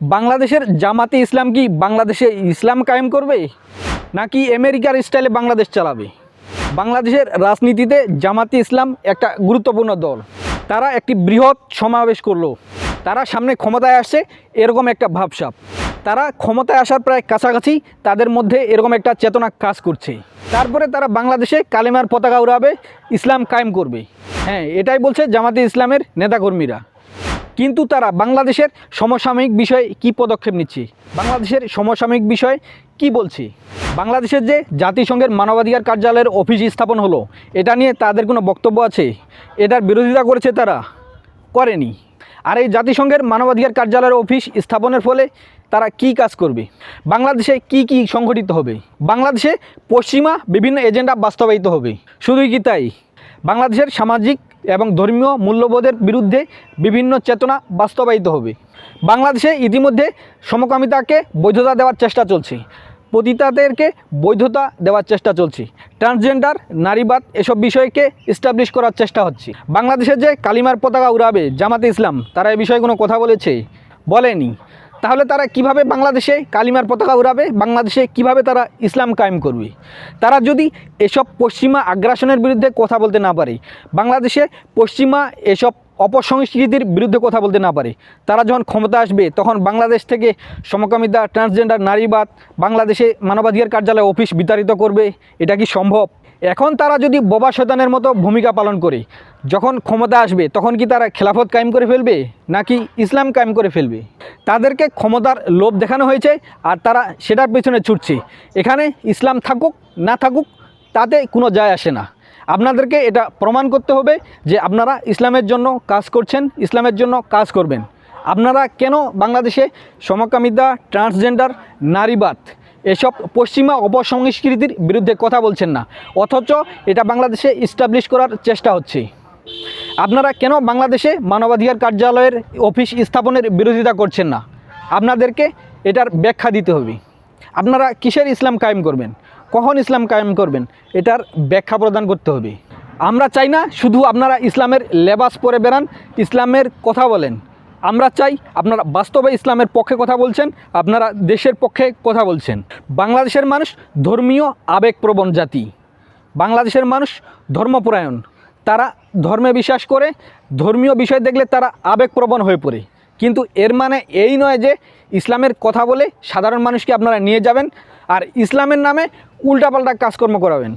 বাংলাদেশের জামাতে ইসলাম কি বাংলাদেশে ইসলাম কায়েম করবে? নাকি আমেরিকার স্টাইলে বাংলাদেশ চালাবে? বাংলাদেশের রাজনীতিতে জামাতে ইসলাম একটা গুরুত্বপূর্ণ দল। তারা একটি বৃহৎ সমাবেশ করল। তারা সামনে ক্ষমতায় আসছে এরকম একটা ভাবসাপ তারা ক্ষমতায় আসার প্রায় কাছাকাছি তাদের মধ্যে এরকম একটা চেতনা কাজ করছে। তারপরে তারা বাংলাদেশে কালেমার পতাকা উড়াবে, ইসলাম কায়েম করবে। হ্যাঁ এটাই বলছে জামাতে ইসলামের নেতাকর্মীরা। কিন্তু তারা বাংলাদেশের সমসাময়িক বিষয়ে কি পদক্ষেপ নিচ্ছে? বাংলাদেশের সমসাময়িক বিষয়ে কি বলছে? বাংলাদেশের যে জাতিসংঘের মানবাধিকার কার্যালয়ের অফিস স্থাপন হলো, এটা নিয়ে তাদের কোনো বক্তব্য আছে? এটার বিরোধিতা করেছে তারা? করেনি। আর এই জাতিসংঘের মানবাধিকার কার্যালয়ের অফিস স্থাপনের ফলে তারা কি কাজ করবে? বাংলাদেশে কি কি সংঘটিত হবে? বাংলাদেশে পশ্চিমা বিভিন্ন এজেন্ডা বাস্তবায়িত হবে। শুধুই কি তাই? বাংলাদেশের সামাজিক এবং ধর্মীয় মূল্যবোধের বিরুদ্ধে বিভিন্ন চেতনা বাস্তবায়িত হবে। বাংলাদেশে ইতিমধ্যে সমকামিতাকে বৈধতা দেওয়ার চেষ্টা চলছে। পতিতাদেরকে বৈধতা দেওয়ার চেষ্টা চলছে। ট্রান্সজেন্ডার, নারীবাদ এসব বিষয়কে এস্টাবলিশ করার চেষ্টা হচ্ছে। বাংলাদেশের যে কালিমার পতাকা উড়াবে জামাতে ইসলাম, তারা এই বিষয়ে কোনো কথা বলেছে? বলেনি। তাহলে তারা কীভাবে বাংলাদেশে কালিমার পতাকা উড়াবে? বাংলাদেশে কীভাবে তারা ইসলাম কায়েম করবে? তারা যদি এসব পশ্চিমা আগ্রাসনের বিরুদ্ধে কথা বলতে না পারে, বাংলাদেশে পশ্চিমা এসব অপসংস্কৃতির বিরুদ্ধে কথা বলতে না পারে, তারা যখন ক্ষমতা আসবে, তখন বাংলাদেশ থেকে সমকামিতা ট্রান্সজেন্ডার নারীবাদ, বাংলাদেশে মানবাধিকার কার্যালয় অফিস বিতাড়িত করবে। এটা কি সম্ভব? এখন তারা যদি বোবা শতানের মতো ভূমিকা পালন করে, যখন ক্ষমতা আসবে, তখন কি তারা খেলাফত কায়েম করে ফেলবে? নাকি ইসলাম কায়েম করে ফেলবে? তাদেরকে ক্ষমতার লোভ দেখানো হয়েছে আর তারা সেটার পেছনে ছুটছে। এখানে ইসলাম থাকুক, না থাকুক, তাতে কোনো যায় আসে না। আপনাদেরকে এটা প্রমাণ করতে হবে যে আপনারা ইসলামের জন্য কাজ করছেন, ইসলামের জন্য কাজ করবেন। আপনারা কেন বাংলাদেশে সমকামিতা, ট্রান্সজেন্ডার, নারীবাদ এসব পশ্চিমা অপসংস্কৃতির বিরুদ্ধে কথা বলছেন না? অথচ এটা বাংলাদেশে ইস্টাবলিশ করার চেষ্টা হচ্ছে। আপনারা কেন বাংলাদেশে মানবাধিকার কার্যালয়ের অফিস স্থাপনের বিরোধিতা করছেন না? আপনাদেরকে এটার ব্যাখ্যা দিতে হবে। আপনারা কিসের ইসলাম কায়েম করবেন? কখন ইসলাম কায়েম করবেন? এটার ব্যাখ্যা প্রদান করতে হবে। আমরা চাই না শুধু আপনারা ইসলামের লেবাস পরে বেড়ান, ইসলামের কথা বলেন। আমরা চাই আপনারা বাস্তবে ইসলামের পক্ষে কথা বলছেন, আপনারা দেশের পক্ষে কথা বলছেন। বাংলাদেশের মানুষ ধর্মীয় আবেগপ্রবণ জাতি। বাংলাদেশের মানুষ ধর্মপরায়ণ। তারা ধর্মে বিশ্বাস করে, ধর্মীয় বিষয় দেখলে তারা আবেগপ্রবণ হয়ে পড়ে। কিন্তু এর মানে এই নয় যে ইসলামের কথা বলে সাধারণ মানুষকে আপনারা নিয়ে যাবেন আর ইসলামের নামে উল্টাপাল্টা কাজকর্ম করাবেন।